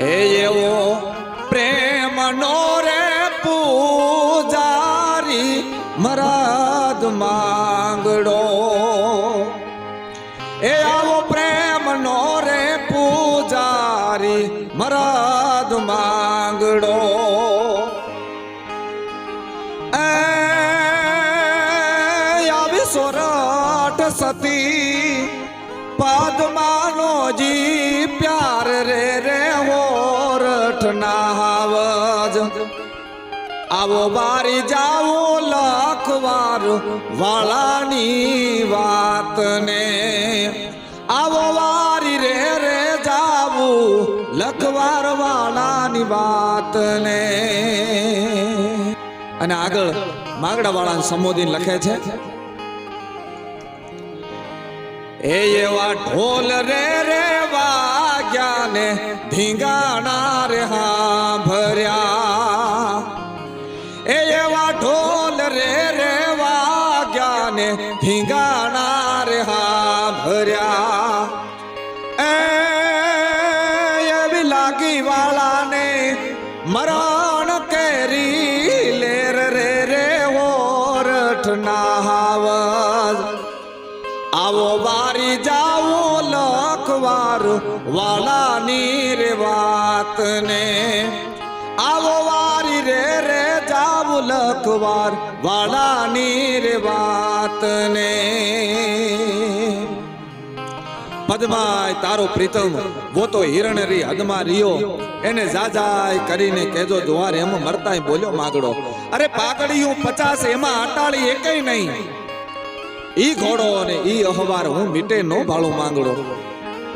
એ એવો પ્રેમ નો રે પૂજારી મરાદ માંગડો. એ આવો પ્રેમ નો રે પૂજારી મરાદ માંગડો. આવી સોરાટ સતી પદ્માનો જી આવો બારી જાવો લખવાર વાળાની વાતને. આવો વારી રે રે જાવું લખવાર વાળાની વાતને. અને આગળ માગડા વાળા સંબોધીને લખે છે, એ એવા ઢોલ રે રે વાગ્યા ને ધીંગાણા રે ને ભીંગાણા રે હા ભર્યા. એવી લાગી વાળાને મરણ કેરી લેર રે રે ઓરઠ નાવજ આવો વારી જાવો લખવાર વાળાની રે આવો રે રે જાવ લખવાર વાળાની રે વાતને. પદમાય, તારો પ્રીતમ વો તો હિરણ રી હદમાં રિયો એને જાજાય કરીને કેજો દુવાર એમ મરતાય બોલ્યો માગડો. અરે પાગડિયું પચાસ એમાં અટાળી એકેય નહીં. ઈ ઘોડો અને ઈ અહવાર હું મીટે નો ભાળું માંગડો.